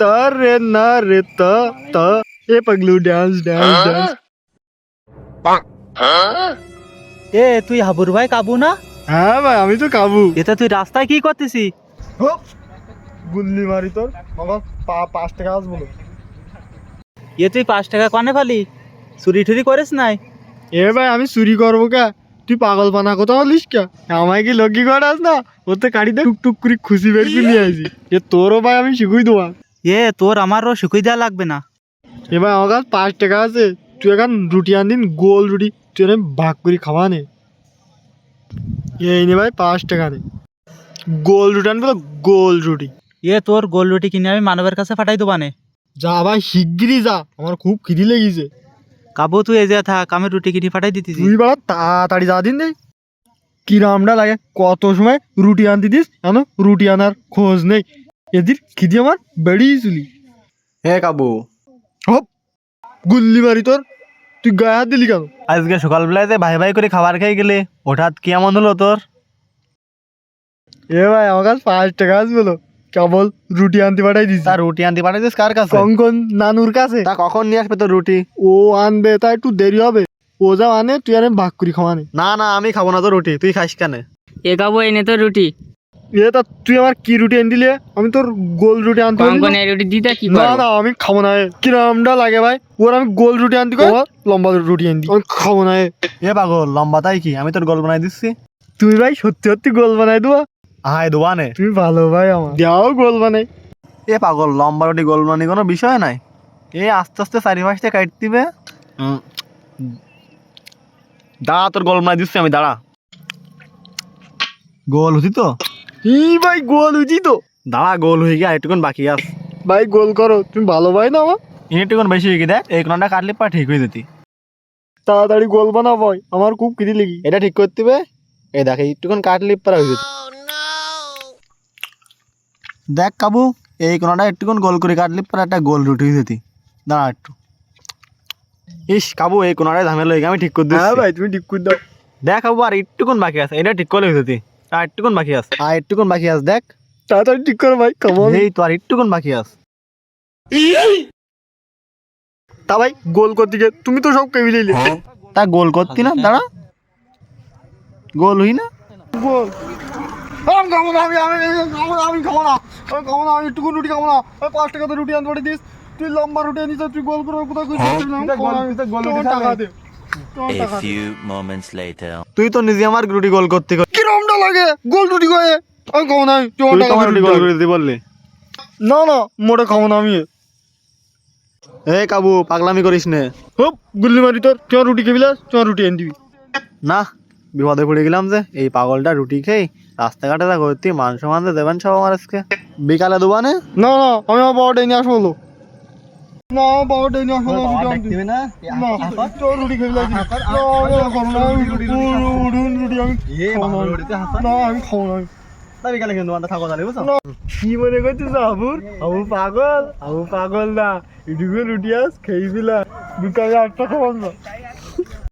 তা রে না রে তা তা। এ পাগলু ডান্স ডান্স ডান্স এ তুই হাবুর ভাই কাবু না? হ্যাঁ ভাই আমি তো কাবু। এটা তুই রাস্তায় কি করতেছি? গুল্লি মারি তোর। বাবা পা পাঁচ টাকা আস বলো। এ তুই পাঁচ টাকা কনে ফালি? চুরি টুরি করিস নাই? এ ভাই আমি চুরি করব কা? তুই পাগল পানা কোথাও বলিস কা? আমায় কি লক্ষ্মী করাস না? ওর তো কাটিতে টুক টুক করে খুশি বের করে নিয়ে আসি এ তোরও ভাই আমি শিখুই দেওয়া এ তোর আমারও শিখুই দেওয়া লাগবে না। এবার আমার কাছে পাঁচ টাকা আছে। তুই এখন রুটি আন দিন গোল রুটি। তুই এনে ভাগ করে খাওয়া নে। এই নে ভাই পাঁচ টাকা নে। গোল রুটি আনব গোল রুটি। এ তোর গোল রুটি কিনে আমি মানবের কাছে ফাটাই দেবো নে। যা ভাই শিগগিরই যা। আমার খুব খিদি লেগেছে। কাবু তুই এই যে থাক আমি রুটি কিনে ফাটাই দিতেছি। তুই বেড়া তাড়াতাড়ি যা দিন দেই। কিরামটা লাগে। কত সময় রুটি আনতে দিস? জানো রুটি আনার খোঁজ নেই। এদির খিদি আমার বেড়িয়ে চুলি। হে কাবু। হপ গুল্লি মারি তোর তুই গায়ে হাত দিলি কেন? আজকে সকালবেলায় যে ভাই ভাই করে খাবার খেয়ে গেলে হঠাৎ কি এমন হলো তোর? এ ভাই আমার কাছে পাঁচ টাকা আসবে কেবল রুটি আনতে পাঠাই দিস তা রুটি আনতে পাঠাইছিস কার কাছে? কঙ্কন নানুর কাছে। তা কখন নিয়ে আসবে তোর রুটি? ও আনবে তা একটু দেরি হবে। ও যা আনে তুই আনে ভাগ করি খাওয়ানে না না আমি খাব না তো রুটি। তুই খাস কেন? এ খাব এনে তো রুটি। এ তা তুই আমার কি রুটি এনে দিলে আমি তোর গোল রুটি আনতে? কঙ্কনের রুটি দিতে কি না না আমি খাব না। কিরমটা লাগে ভাই? ওর আমি গোল রুটি আনতে কই? লম্বা রুটি আনতে। আমি খাব না এ। পাগল লম্বা তাই কি? আমি তোর গোল বানাই দিচ্ছি। তুমি ভাই সত্যি সত্যি গোল বানাই দেবো? আহাই দোয়ানে তুমি ভালো ভাই আমার। দেও গোল বানাই। এ পাগল লম্বা রুটি গোল বানানি কোনো বিষয় নাই। এ আস্তে আস্তে চারি পাঁচটা কাট দিবে। দাঁড়া তোর গোল বানাই দিচ্ছি আমি দাঁড়া। গোল হতি তো? ই ভাই গোল উঠি তো। দাঁড়া গোল হয়ে গিয়ে একটুকুন বাকি আস ভাই গোল করো তুমি ভালো ভাই না আমার? একটুকুন বেশি হয়ে গিয়ে দেখ এই কোনটা কাটলে পা ঠিক হয়ে যেতি। তাড়াতাড়ি গোল বানাও ভাই আমার খুব খিদি লেগে এটা ঠিক করতে হবে। এই দেখ এইটুকুন কাটলে পারা হয়ে যেত। দেখ কাবু এই কোনটা একটুকুন গোল করে কাটলে পরে একটা গোল রুটি হয়ে যেতি। দাঁড়া একটু। ইস কাবু এই কোনটায় ঝামেলা হয়ে আমি ঠিক করে হ্যাঁ দিচ্ছি। ভাই তুমি ঠিক করে দাও। দেখ কাবু আর একটুকুন বাকি আছে এটা ঠিক করলে হয়ে যেতি। আর একটুকুন বাকি আছে। আর একটুকুন বাকি আছে দেখ। তাড়াতাড়ি ঠিক করো ভাই কেমন এই তো আর একটুকুন বাকি আছে। তা ভাই গোল করতে গিয়ে তুমি তো সব কেবি নিলে তা গোল করতি না দাঁড়া। গোল হই না। গোল। আমি খাব না আমি আমি আমি খাব না আমি খাব না আমি খাব না আমি একটুকু রুটি খাব না। আমি পাঁচ টাকাতে রুটি আনতে পারি দিস। তুই লম্বা রুটি আনিস তুই গোল করে টাকা দে A few moments later. তুই তো নিজে আমার রুটি গোল করতে লাগে গোল রুটি করে আমি খাব না তোমার রুটি গোল করে দিতে বললি না না মোটে খাব না আমি এই কাবু পাগলামি করিস নে হোপ গুল্লি মারি তোর রুটি রুটি এনে দিবি না বিপদে পড়ে গেলাম যে এই পাগলটা রুটি খেয়ে রাস্তাঘাটে যা করতি মান সম্মান দেবেন সব আমার আজকে বিকালে দোবানে না না আমি আমার বাবাটা নিয়ে আসব না বাবাটা আসব না, রুটি। না না আমি খাব না আমি আমি খাব না। না আমি খাব না আমি বিকালে কিন্তু দোকানটা থাকো তাহলে বুঝছ? কি মনে করছিস আবুর? আবু পাগল? আবু পাগল না। এটুকু রুটি আস খেয়েছিলা বিকালে আটটা খাবার না।